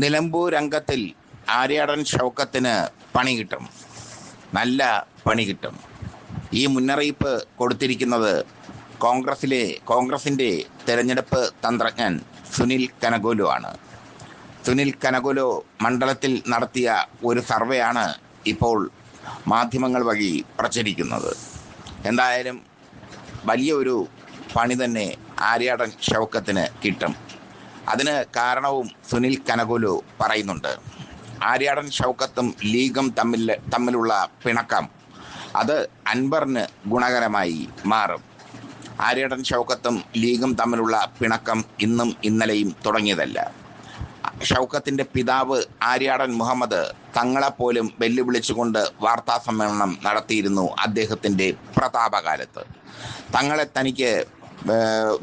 നിലമ്പൂർ അംഗത്തിൽ ആര്യാടൻ ഷൗക്കത്തിന് പണി കിട്ടും. നല്ല പണി കിട്ടും. ഈ മുന്നറിയിപ്പ് കൊടുത്തിരിക്കുന്നത് കോൺഗ്രസിലെ കോൺഗ്രസിന്റെ തെരഞ്ഞെടുപ്പ് തന്ത്രജ്ഞൻ സുനിൽ കനഗോലു ആണ്. സുനിൽ കനഗോലു മണ്ഡലത്തിൽ നടത്തിയ ഒരു സർവേയാണ് ഇപ്പോൾ മാധ്യമങ്ങൾ വഴി പ്രചരിക്കുന്നത്. എന്തായാലും വലിയൊരു പണി തന്നെ ആര്യാടൻ ഷൗക്കത്തിന് കിട്ടും. അതിന് കാരണവും സുനിൽ കനകുലു പറയുന്നുണ്ട്. ആര്യാടൻ ഷൗക്കത്തും ലീഗും തമ്മിൽ തമ്മിലുള്ള പിണക്കം അത് അൻവറിന് ഗുണകരമായി മാറും. ആര്യാടൻ ഷൗക്കത്തും ലീഗും തമ്മിലുള്ള പിണക്കം ഇന്നും ഇന്നലെയും തുടങ്ങിയതല്ല. ഷൗക്കത്തിന്റെ പിതാവ് ആര്യാടൻ മുഹമ്മദ് തങ്ങളെപ്പോലും വെല്ലുവിളിച്ചുകൊണ്ട് വാർത്താ സമ്മേളനം നടത്തിയിരുന്നു അദ്ദേഹത്തിന്റെ പ്രതാപകാലത്ത്. തങ്ങളെ തനിക്ക്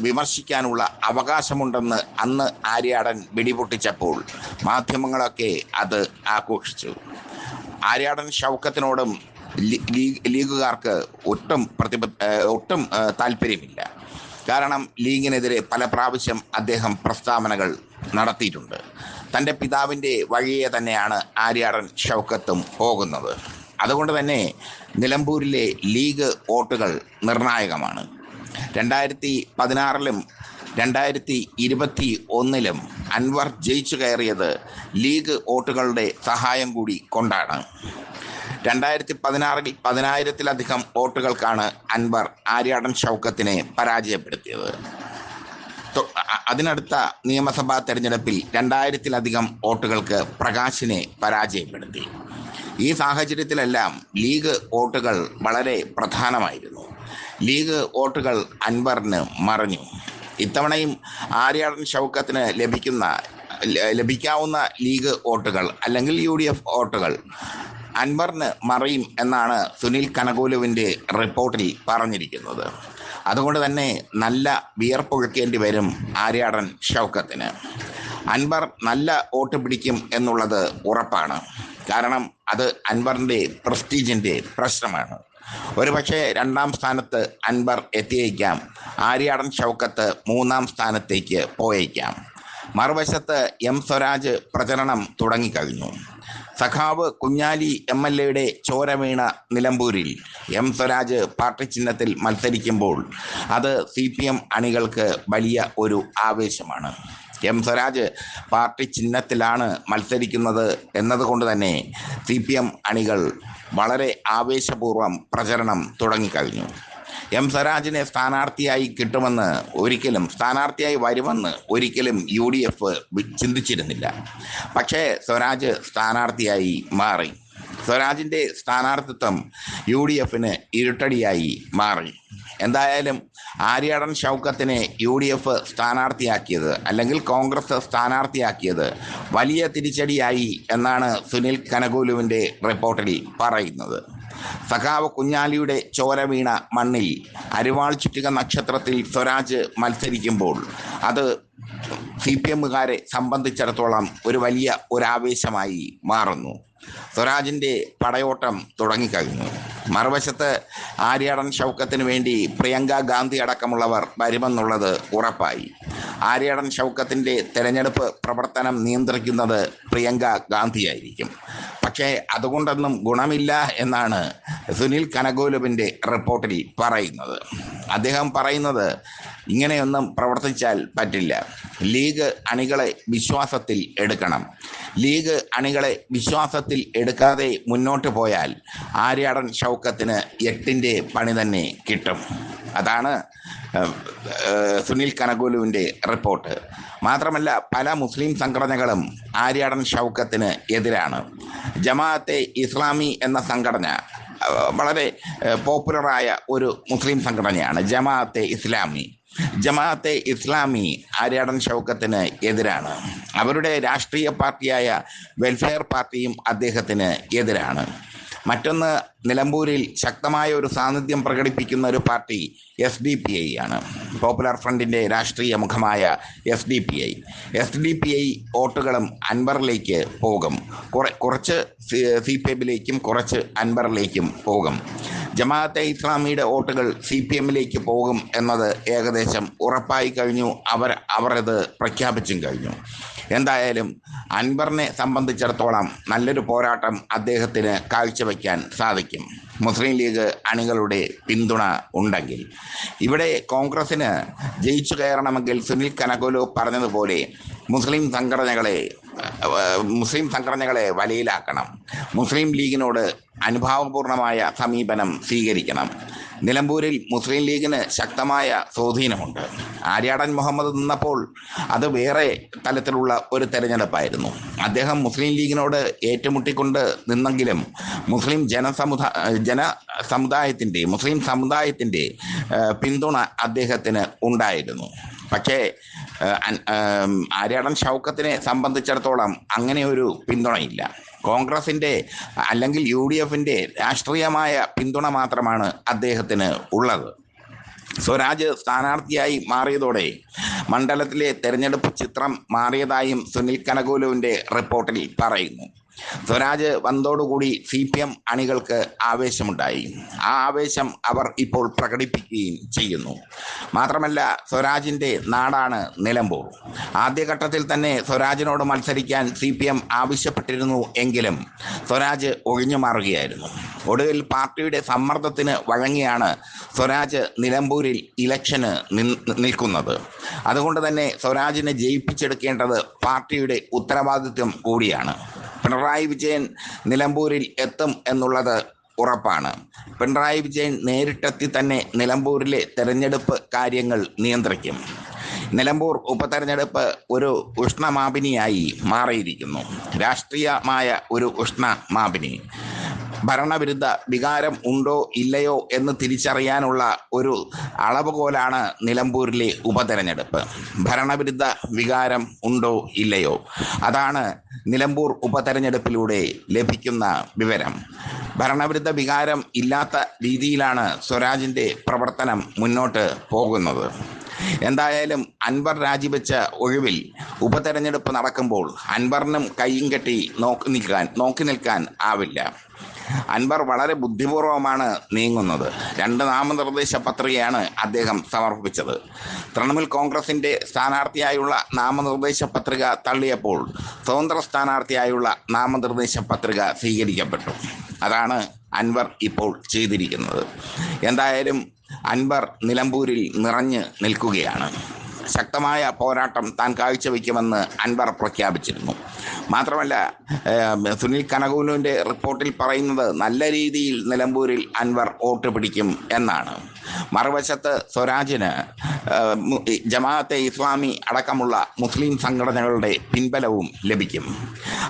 വിമർശിക്കാനുള്ള അവകാശമുണ്ടെന്ന് അന്ന് ആര്യാടൻ വെടിപൊട്ടിച്ചപ്പോൾ മാധ്യമങ്ങളൊക്കെ അത് ആഘോഷിച്ചു. ആര്യാടൻ ഷൗക്കത്തിനോടും ലീഗ് ലീഗുകാർക്ക് ഒട്ടും പ്രതിബ ഒട്ടും താല്പര്യമില്ല. കാരണം ലീഗിനെതിരെ പല പ്രാവശ്യം അദ്ദേഹം പ്രസ്താവനകൾ നടത്തിയിട്ടുണ്ട്. തന്റെ പിതാവിന്റെ വഴിയെ തന്നെയാണ് ആര്യാടൻ ഷൗക്കത്തും പോകുന്നത്. അതുകൊണ്ട് തന്നെ നിലമ്പൂരിലെ ലീഗ് വോട്ടുകൾ നിർണായകമാണ്. രണ്ടായിരത്തി പതിനാറിലും രണ്ടായിരത്തി ഇരുപത്തി ഒന്നിലും അൻവർ ജയിച്ചു കയറിയത് ലീഗ് വോട്ടുകളുടെ സഹായം കൂടി കൊണ്ടാണ്. രണ്ടായിരത്തി പതിനാറിൽ പതിനായിരത്തിലധികം വോട്ടുകൾക്കാണ് അൻവർ ആര്യാടൻ ഷൗക്കത്തിനെ പരാജയപ്പെടുത്തിയത്. അതിനടുത്ത നിയമസഭാ തെരഞ്ഞെടുപ്പിൽ രണ്ടായിരത്തിലധികം വോട്ടുകൾക്ക് പ്രകാശിനെ പരാജയപ്പെടുത്തി. ഈ സാഹചര്യത്തിലെല്ലാം ലീഗ് വോട്ടുകൾ വളരെ പ്രധാനമായിരുന്നു. ലീഗ് വോട്ടുകൾ അൻവറിന് മറഞ്ഞു. ഇത്തവണയും ആര്യാടൻ ഷൗക്കത്തിന് ലഭിക്കുന്ന ലഭിക്കാവുന്ന ലീഗ് വോട്ടുകൾ അല്ലെങ്കിൽ യു ഡി എഫ് വോട്ടുകൾ അൻവറിന് മറയും എന്നാണ് സുനിൽ കനകോലുവിന്റെ റിപ്പോർട്ടിൽ പറഞ്ഞിരിക്കുന്നത്. അതുകൊണ്ട് തന്നെ നല്ല വിയർപ്പൊഴുക്കേണ്ടി വരും ആര്യാടൻ ഷൗക്കത്തിന്. അൻവർ നല്ല വോട്ട് പിടിക്കും എന്നുള്ളത് ഉറപ്പാണ്. കാരണം അത് അൻവറിന്റെ പ്രസ്റ്റീജിന്റെ പ്രശ്നമാണ്. ഒരുപക്ഷെ രണ്ടാം സ്ഥാനത്ത് അൻവർ എത്തിയേക്കാം. ആര്യാടൻ ഷൗക്കത്ത് മൂന്നാം സ്ഥാനത്തേക്ക് പോയേക്കാം. മറുവശത്ത് എം സ്വരാജ് പ്രചരണം തുടങ്ങിക്കഴിഞ്ഞു. സഖാവ് കുഞ്ഞാലി എം എൽ എയുടെ ചോരവീണ നിലമ്പൂരിൽ എം സ്വരാജ് പാർട്ടി ചിഹ്നത്തിൽ മത്സരിക്കുമ്പോൾ അത് സി അണികൾക്ക് വലിയ ഒരു ആവേശമാണ്. എം സ്വരാജ് പാർട്ടി ചിഹ്നത്തിലാണ് മത്സരിക്കുന്നത് എന്നതുകൊണ്ട് തന്നെ സി പി എം അണികൾ വളരെ ആവേശപൂർവം പ്രചരണം തുടങ്ങിക്കഴിഞ്ഞു. എം സ്വരാജിനെ സ്ഥാനാർത്ഥിയായി കിട്ടുമെന്ന് ഒരിക്കലും സ്ഥാനാർത്ഥിയായി വരുമെന്ന് ഒരിക്കലും യു ഡി എഫ് ചിന്തിച്ചിരുന്നില്ല. പക്ഷേ സ്വരാജ് സ്ഥാനാർത്ഥിയായി മാറി. സ്വരാജിന്റെ സ്ഥാനാർത്ഥിത്വം യു ഡി എഫിന് ഇരുട്ടടിയായി മാറി. എന്തായാലും ആര്യാടൻ ഷൗക്കത്തിനെ യു ഡി എഫ് സ്ഥാനാർത്ഥിയാക്കിയത് അല്ലെങ്കിൽ കോൺഗ്രസ് സ്ഥാനാർത്ഥിയാക്കിയത് വലിയ തിരിച്ചടിയായി എന്നാണ് സുനിൽ കനകൂലുവിന്റെ റിപ്പോർട്ടിൽ പറയുന്നത്. സഖാവ് കുഞ്ഞാലിയുടെ ചോര വീണ മണ്ണിൽ അരിവാൾ ചുറ്റിക നക്ഷത്രത്തിൽ സ്വരാജ് മത്സരിക്കുമ്പോൾ അത് സി പി എമ്മുകാരെ സംബന്ധിച്ചിടത്തോളം ഒരു വലിയ ഒരാവേശമായി മാറുന്നു. സ്വരാജിന്റെ പടയോട്ടം തുടങ്ങിക്കഴിഞ്ഞു. മറുവശത്ത് ആര്യാടൻ ഷൗക്കത്തിന് വേണ്ടി പ്രിയങ്ക ഗാന്ധി അടക്കമുള്ളവർ വരുമെന്നുള്ളത് ഉറപ്പായി. ആര്യാടൻ ഷൗക്കത്തിന്റെ തെരഞ്ഞെടുപ്പ് പ്രവർത്തനം നിയന്ത്രിക്കുന്നത് പ്രിയങ്ക ഗാന്ധിയായിരിക്കും. പക്ഷേ അതുകൊണ്ടൊന്നും ഗുണമില്ല എന്നാണ് സുനിൽ കനകോലുവിന്റെ റിപ്പോർട്ടിൽ പറയുന്നത്. അദ്ദേഹം പറയുന്നത് ഇങ്ങനെയൊന്നും പ്രവർത്തിച്ചാൽ പറ്റില്ല. ലീഗ് അണികളെ വിശ്വാസത്തിൽ എടുക്കണം. ലീഗ് അണികളെ വിശ്വാസത്തിൽ എടുക്കാതെ മുന്നോട്ട് പോയാൽ ആര്യാടൻ ഷൗക്കത്തിന് എട്ടിന്റെ പണി തന്നെ കിട്ടും. അതാണ് സുനിൽ കനകുലുവിന്റെ റിപ്പോർട്ട്. മാത്രമല്ല പല മുസ്ലിം സംഘടനകളും ആര്യാടൻ ഷൗക്കത്തിന് എതിരാണ്. ജമാഅത്തെ ഇസ്ലാമി എന്ന സംഘടന വളരെ പോപ്പുലറായ ഒരു മുസ്ലിം സംഘടനയാണ് ജമാഅത്തെ ഇസ്ലാമി. ജമാഅത്തെ ഇസ്ലാമി ആര്യാടൻ ഷൗക്കത്തിന് എതിരാണ്. അവരുടെ രാഷ്ട്രീയ പാർട്ടിയായ വെൽഫെയർ പാർട്ടിയും അദ്ദേഹത്തിന് എതിരാണ്. മറ്റൊന്ന് നിലമ്പൂരിൽ ശക്തമായ ഒരു സാന്നിധ്യം പ്രകടിപ്പിക്കുന്ന ഒരു party S D P I ആണ്. പോപ്പുലർ ഫ്രണ്ടിന്റെ രാഷ്ട്രീയ മുഖമായ S D P I. S D P I വോട്ടുകളും അൻവറിലേക്ക് പോകും. കുറെ കുറച്ച് സി പി എമ്മിലേക്കും കുറച്ച് അൻവറിലേക്കും പോകും. ജമാഅത്തെ ഇസ്ലാമിയുടെ വോട്ടുകൾ സി പി എമ്മിലേക്ക് പോകും എന്നത് ഏകദേശം ഉറപ്പായി കഴിഞ്ഞു. അവർ അത് പ്രഖ്യാപിച്ചും കഴിഞ്ഞു. എന്തായാലും അൻവറിനെ സംബന്ധിച്ചിടത്തോളം നല്ലൊരു പോരാട്ടം അദ്ദേഹത്തിന് കാഴ്ചവെക്കാൻ സാധിക്കും. മുസ്ലിം ലീഗ് അണികളുടെ പിന്തുണ ഉണ്ടെങ്കിൽ. ഇവിടെ കോൺഗ്രസിന് ജയിച്ചു കയറണമെങ്കിൽ സുനിൽ കനകോലു പറഞ്ഞതുപോലെ മുസ്ലിം സംഘടനകളെ മുസ്ലിം സംഘടനകളെ വലയിലാക്കണം. മുസ്ലിം ലീഗിനോട് അനുഭാവപൂർണമായ സമീപനം സ്വീകരിക്കണം. നിലമ്പൂരിൽ മുസ്ലിം ലീഗിന് ശക്തമായ സ്വാധീനമുണ്ട്. ആര്യാടൻ മുഹമ്മദ് നിന്നപ്പോൾ അത് വേറെ തലത്തിലുള്ള ഒരു തെരഞ്ഞെടുപ്പായിരുന്നു. അദ്ദേഹം മുസ്ലിം ലീഗിനോട് ഏറ്റുമുട്ടിക്കൊണ്ട് നിന്നെങ്കിലും മുസ്ലിം ജനസമുദാ ജന സമുദായത്തിന്റെ മുസ്ലിം സമുദായത്തിന്റെ പിന്തുണ അദ്ദേഹത്തിന് ഉണ്ടായിരുന്നു. പക്ഷേ ആര്യാടൻ ഷൗക്കത്തിനെ സംബന്ധിച്ചിടത്തോളം അങ്ങനെ ഒരു പിന്തുണയില്ല. കോൺഗ്രസിന്റെ അല്ലെങ്കിൽ യു ഡി എഫിന്റെ രാഷ്ട്രീയമായ പിന്തുണ മാത്രമാണ് അദ്ദേഹത്തിന് ഉള്ളത്. സ്വരാജ് സ്ഥാനാർത്ഥിയായി മാറിയതോടെ മണ്ഡലത്തിലെ തെരഞ്ഞെടുപ്പ് ചിത്രം മാറിയതായും സുനിൽ കനകോലുവിന്റെ റിപ്പോർട്ടിൽ പറയുന്നു. സ്വരാജ് വന്നതോടുകൂടി സി പി എം അണികൾക്ക് ആവേശമുണ്ടായി. ആ ആവേശം അവർ ഇപ്പോൾ പ്രകടിപ്പിക്കുകയും ചെയ്യുന്നു. മാത്രമല്ല സ്വരാജിന്റെ നാടാണ് നിലമ്പൂർ. ആദ്യഘട്ടത്തിൽ തന്നെ സ്വരാജിനോട് മത്സരിക്കാൻ സി പി എം ആവശ്യപ്പെട്ടിരുന്നു എങ്കിലും സ്വരാജ് ഒഴിഞ്ഞു മാറുകയായിരുന്നു. ഒടുവിൽ പാർട്ടിയുടെ സമ്മർദ്ദത്തിന് വഴങ്ങിയാണ് സ്വരാജ് നിലമ്പൂരിൽ ഇലക്ഷന് നിൽക്കുന്നത്. അതുകൊണ്ട് തന്നെ സ്വരാജിനെ ജയിപ്പിച്ചെടുക്കേണ്ടത് പാർട്ടിയുടെ ഉത്തരവാദിത്വം കൂടിയാണ്. പിണറായി വിജയൻ നിലമ്പൂരിൽ എത്തും എന്നുള്ളത് ഉറപ്പാണ്. പിണറായി വിജയൻ നേരിട്ടെത്തി തന്നെ നിലമ്പൂരിലെ തെരഞ്ഞെടുപ്പ് കാര്യങ്ങൾ നിയന്ത്രിക്കും. നിലമ്പൂർ ഉപതെരഞ്ഞെടുപ്പ് ഒരു ഉഷ്ണമാപിനിയായി മാറിയിരിക്കുന്നു. രാഷ്ട്രീയമായ ഒരു ഉഷ്ണമാപിനി. ഭരണവിരുദ്ധ വികാരം ഉണ്ടോ ഇല്ലയോ എന്ന് തിരിച്ചറിയാനുള്ള ഒരു അളവുകോലാണ് നിലമ്പൂരിലെ ഉപതെരഞ്ഞെടുപ്പ്. ഭരണവിരുദ്ധ വികാരം ഉണ്ടോ ഇല്ലയോ? അതാണ് നിലമ്പൂർ ഉപതെരഞ്ഞെടുപ്പിലൂടെ ലഭിക്കുന്ന വിവരം. ഭരണവിരുദ്ധ വികാരം ഇല്ലാത്ത രീതിയിലാണ് സ്വരാജിന്റെ പ്രവർത്തനം മുന്നോട്ട് പോകുന്നത്. എന്തായാലും അൻവർ രാജിവെച്ച ഒഴിവിൽ ഉപതെരഞ്ഞെടുപ്പ് നടക്കുമ്പോൾ അൻവറിനും കൈയും കെട്ടി നോക്കി നിൽക്കാൻ നോക്കി നിൽക്കാൻ ആവില്ല. അൻവർ വളരെ ബുദ്ധിപൂർവമാണ് നീങ്ങുന്നത്. രണ്ട് നാമനിർദ്ദേശ പത്രികയാണ് അദ്ദേഹം സമർപ്പിച്ചത്. തൃണമൂൽ കോൺഗ്രസിന്റെ സ്ഥാനാർത്ഥിയായുള്ള നാമനിർദ്ദേശ പത്രിക തള്ളിയപ്പോൾ സ്വതന്ത്ര സ്ഥാനാർത്ഥിയായുള്ള നാമനിർദ്ദേശ പത്രിക സ്വീകരിക്കപ്പെട്ടു. അതാണ് അൻവർ ഇപ്പോൾ ചെയ്തിരിക്കുന്നത്. എന്തായാലും അൻവർ നിലമ്പൂരിൽ നിറഞ്ഞു നിൽക്കുകയാണ്. ശക്തമായ പോരാട്ടം താൻ കാഴ്ചവെക്കുമെന്ന് അൻവർ പ്രഖ്യാപിച്ചിരുന്നു. മാത്രമല്ല സുനിൽ കനകൂലുവിന്റെ റിപ്പോർട്ടിൽ പറയുന്നത് നല്ല രീതിയിൽ നിലമ്പൂരിൽ അൻവർ വോട്ട് പിടിക്കും എന്നാണ്. മറുവശത്ത് സ്വരാജിന് ജമാഅത്തെ ഇസ്ലാമി അടക്കമുള്ള മുസ്ലിം സംഘടനകളുടെ പിൻബലവും ലഭിക്കും.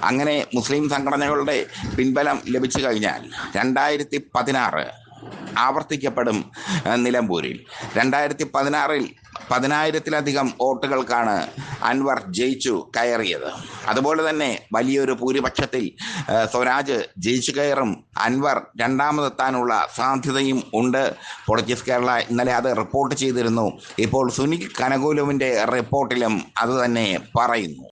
അങ്ങനെ മുസ്ലിം സംഘടനകളുടെ പിൻബലം ലഭിച്ചു കഴിഞ്ഞാൽ രണ്ടായിരത്തി പതിനാറ് ആവർത്തിക്കപ്പെടും നിലമ്പൂരിൽ. രണ്ടായിരത്തി പതിനാറിൽ പതിനായിരത്തിലധികം വോട്ടുകൾക്കാണ് അൻവർ ജയിച്ചു കയറിയത്. അതുപോലെ തന്നെ വലിയൊരു ഭൂരിപക്ഷത്തിൽ സ്വരാജ് ജയിച്ചു കയറും അൻവർ രണ്ടാമതെത്താനുള്ള സാധ്യതയും ഉണ്ട്. പൊളിറ്റിക്സ് കേരള ഇന്നലെ അത് റിപ്പോർട്ട് ചെയ്തിരുന്നു. ഇപ്പോൾ സുനിൽ കനകൂലുവിന്റെ റിപ്പോർട്ടിലും അത് തന്നെ പറയുന്നു.